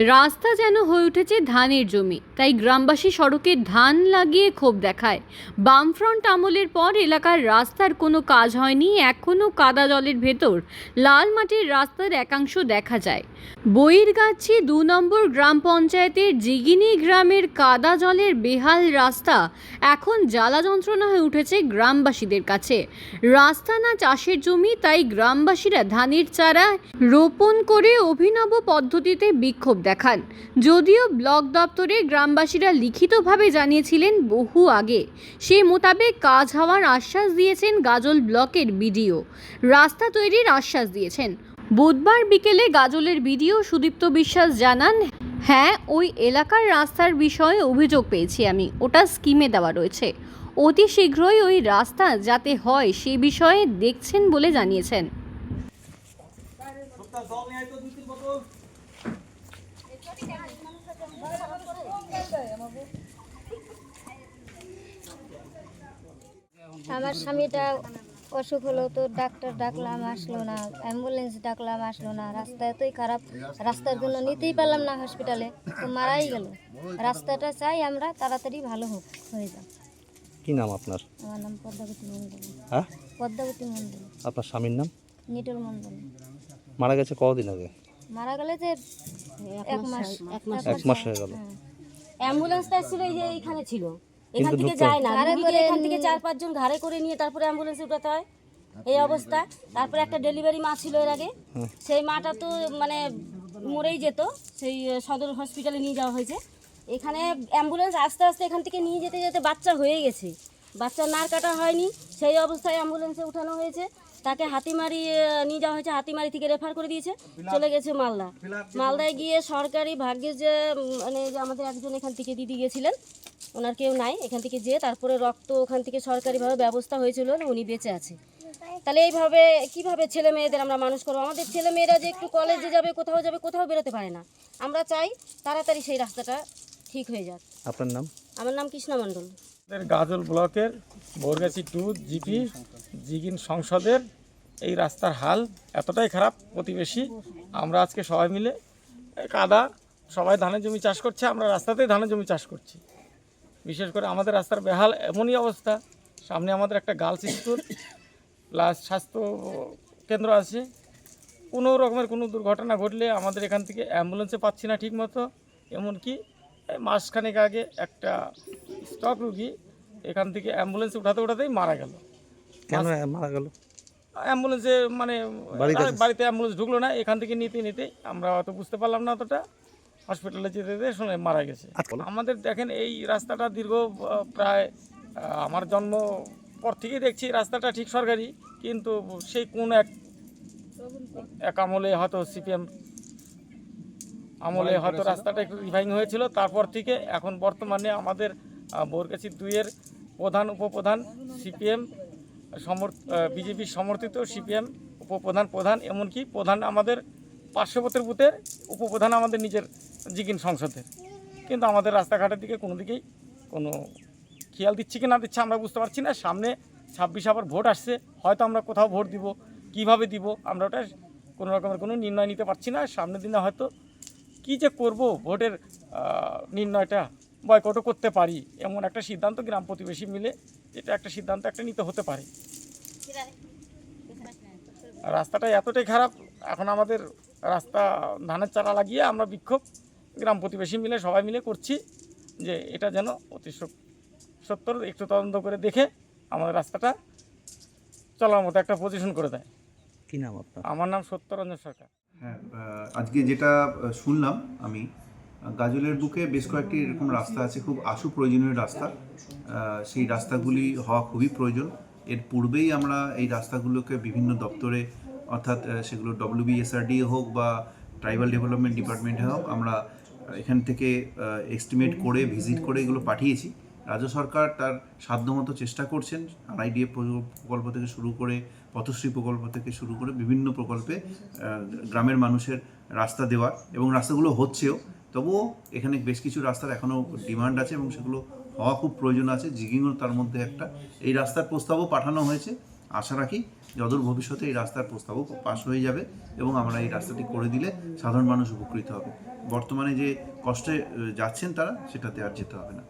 রাস্তা যেন হয়ে উঠেছে ধানের জমি, তাই গ্রামবাসী সড়কে ধান লাগিয়ে ক্ষোভ দেখায়। বামফ্রন্ট আমলের পর এলাকার রাস্তার কোনো কাজ হয়নি, এখনও কাদা জলের ভেতর। লাল মাটির রাস্তার একাংশ দেখা যায়। বইরগাছি দু নম্বর গ্রাম পঞ্চায়েতের জিগিনি গ্রামের কাদা জলের বেহাল রাস্তা এখন জ্বালা যন্ত্রণা হয়ে উঠেছে গ্রামবাসীদের কাছে। রাস্তা না চাষের জমি, তাই গ্রামবাসীরা ধানের চারা রোপণ করে অভিনব পদ্ধতিতে বিক্ষোভ দেখান। যদিও ব্লক দপ্তরে গ্রামবাসীরা লিখিতভাবে জানিয়েছিলেন বহু আগে। সে মোতাবেক কাজ হওয়ার আশ্বাস দিয়েছেন গাজল ব্লকের বিডিও। রাস্তা তৈরির আশ্বাস দিয়েছেন। বুধবার বিকেলে গাজলের বিডিও সুদীপ্ত বিশ্বাস জানান হ্যাঁ ওই এলাকার রাস্তার বিষয়ে অভিযোগ পেয়েছি আমি। ওটা স্কিমে দেওয়া রয়েছে। অতি শীঘ্রই ওই রাস্তা যাতে হয় সে বিষয়ে দেখছেন বলে জানিয়েছেন। আমার স্বামীটা অসুখ হলো তো ডাক্তার ডাকলাম আসলো না। অ্যাম্বুলেন্স ডাকলাম আসলো না। রাস্তা এতই খারাপ রাস্তার জন্য নিতেই পারলাম না হসপিটালে তো মারাই গেল। রাস্তাটা চাই আমরা তাড়াতাড়ি ভালো হোক হয়ে যাক। কি নাম আপনার? আমার নাম পদ্মাবতী মণ্ডল। হ্যাঁ? পদ্মাবতী মণ্ডল। আপনার স্বামীর নাম? নিটল মণ্ডল। মারা গেছে কদিন আগে? মারা গেলে যে এক মাস এক মাস এক মাস হয়ে গেল। হ্যাঁ। অ্যাম্বুলেন্সটা ছিল এই যে এইখানে ছিল। এখান থেকে যায় না। এখান থেকে চার পাঁচজন ঘাড়ে করে নিয়ে তারপরে অ্যাম্বুলেন্সে উঠাতে হয় এই অবস্থা। তারপরে একটা ডেলিভারি মা ছিল এর আগে। সেই মাটা তো মানে মরেই যেত। সেই সদর হসপিটালে নিয়ে যাওয়া হয়েছে। এখানে অ্যাম্বুলেন্স আস্তে আস্তে এখান থেকে নিয়ে যেতে যেতে বাচ্চা হয়ে গেছে। বাচ্চা নার কাটা হয়নি। সেই অবস্থায় অ্যাম্বুলেন্সে উঠানো হয়েছে। তাকে হাতিমারি নিয়ে যাওয়া হয়েছে হাতিমারি থেকে রেফার করে দিয়েছে। চলে গেছে মালদা। মালদায় গিয়ে সরকারি ভাগ্যে যে মানে যে আমাদের একজন এখান থেকে দিদি গিয়েছিলেন ওনার কেউ নাই এখান থেকে যে তারপরে রক্ত ওখান থেকে সরকারিভাবে ব্যবস্থা হয়েছিল উনি বেঁচে আছে। তাহলে এইভাবে কীভাবে ছেলে মেয়েদের আমরা মানুষ করব? আমাদের ছেলে মেয়েরা যে একটু কলেজে যাবে কোথাও যাবে কোথাও বেরোতে পারে না। আমরা চাই তাড়াতাড়ি সেই রাস্তাটা ঠিক হয়ে যাক। আপনার নাম? আমার নাম কৃষ্ণা মণ্ডল। গাজল ব্লকের বোরগাছি টু জিপি জিগিন সংসদের এই রাস্তার হাল এতটাই খারাপ প্রতিবেশী। আমরা আজকে সবাই মিলে কাদা সবাই ধানের জমি চাষ করছে আমরা রাস্তাতেই ধানের জমি চাষ করছি। বিশেষ করে আমাদের রাস্তার বেহাল এমনই অবস্থা। সামনে আমাদের একটা গার্লস স্কুল প্লাস স্বাস্থ্য কেন্দ্র আছে। কোনো রকমের কোনো দুর্ঘটনা ঘটলে আমাদের এখান থেকে অ্যাম্বুলেন্সে পাচ্ছি না ঠিক মতো এমনকি মাসখানেক আগে একটা স্টক রুগী এখান থেকে অ্যাম্বুলেন্সে উঠাতে উঠাতেই মারা গেল। কেন মারা গেল? অ্যাম্বুলেন্সে মানে বাড়িতে বাড়িতে অ্যাম্বুলেন্স ঢুকলো না এখান থেকে নিতে নিতে আমরা অত বুঝতে পারলাম না অতটা। হসপিটালে যেতে যেতে শুনে মারা গেছে। আচ্ছা, আমাদের দেখেন এই রাস্তাটা দীর্ঘ প্রায় আমার জন্ম পর থেকেই দেখছি রাস্তাটা ঠিক সরকারি কিন্তু সেই কোন এক এক আমলে হয়তো সিপিএম আমলে হয়তো রাস্তাটা একটু রিভাইং হয়েছিল। তারপর থেকে এখন বর্তমানে আমাদের বোরগাছি দুইয়ের প্রধান উপপ্রধান সিপিএম সমর বিজেপি সমর্থিত সিপিএম উপপ্রধান প্রধান, এমনকি প্রধান আমাদের পার্শ্ববর্তী বুথের উপপ্রধান আমাদের নিজের জিগিন সংসদের। কিন্তু আমাদের রাস্তাঘাটের দিকে কোনো দিকেই কোনো খেয়াল দিচ্ছে কি না দিচ্ছে আমরা বুঝতে পারছি না। সামনে ছাব্বিশ আবার ভোট আসছে, হয়তো আমরা কোথাও ভোট দিব, কীভাবে দিব, আমরা ওটা কোনো রকমের কোনো নির্ণয় নিতে পারছি না। সামনের দিনে হয়তো কি যে করব, ভোটের নির্ণয়টা বয়কটও করতে পারি এমন একটা সিদ্ধান্ত গ্রাম প্রতিবেশী মিলে এটা একটা সিদ্ধান্ত একটা নিতে হতে পারে। রাস্তাটা এতটাই খারাপ এখন আমাদের রাস্তা ধানের চারা লাগিয়ে আমরা বিক্ষোভ গ্রাম প্রতিবেশী মিলে সবাই মিলে করছি যে এটা যেন অতি সত- সত্তর একটু তদন্ত করে দেখে আমাদের রাস্তাটা চলার মতো একটা পজিশন করে দেয়। কি নাম আপনার? আমার নাম সত্যরঞ্জন সরকার। হ্যাঁ আজকে যেটা শুনলাম আমি গাজলের বুকে বেশ কয়েকটি এরকম রাস্তা আছে, খুব আশু প্রয়োজনীয় রাস্তা। সেই রাস্তাগুলি হওয়া খুবই প্রয়োজন। এর পূর্বেই আমরা এই রাস্তাগুলোকে বিভিন্ন দপ্তরে, অর্থাৎ সেগুলো ডব্লিউবিএসআরডি হোক বা ট্রাইবাল ডেভেলপমেন্ট ডিপার্টমেন্টে হোক, আমরা এখান থেকে এস্টিমেট করে ভিজিট করে এগুলো পাঠিয়েছি। রাজ্য সরকার তার সাধ্যমতো চেষ্টা করছেন আরআইডিএ প্রকল্প থেকে শুরু করে, পথশ্রী প্রকল্প থেকে শুরু করে বিভিন্ন প্রকল্পে গ্রামের মানুষের রাস্তা দেওয়ার এবং রাস্তাগুলো হচ্ছেও। তবুও এখানে বেশ কিছু রাস্তার এখনও ডিমান্ড আছে এবং সেগুলো হওয়া খুব প্রয়োজন আছে। জিগিংও তার মধ্যে একটা। এই রাস্তার প্রস্তাবও পাঠানো হয়েছে। আশা রাখি যদূর ভবিষ্যতে এই রাস্তার প্রস্তাবও পাশ হয়ে যাবে এবং আমরা এই রাস্তাটি করে দিলে সাধারণ মানুষ উপকৃত হবে। বর্তমানে যে কষ্টে যাচ্ছেন তারা, সেটাতে আর যেতে হবে না।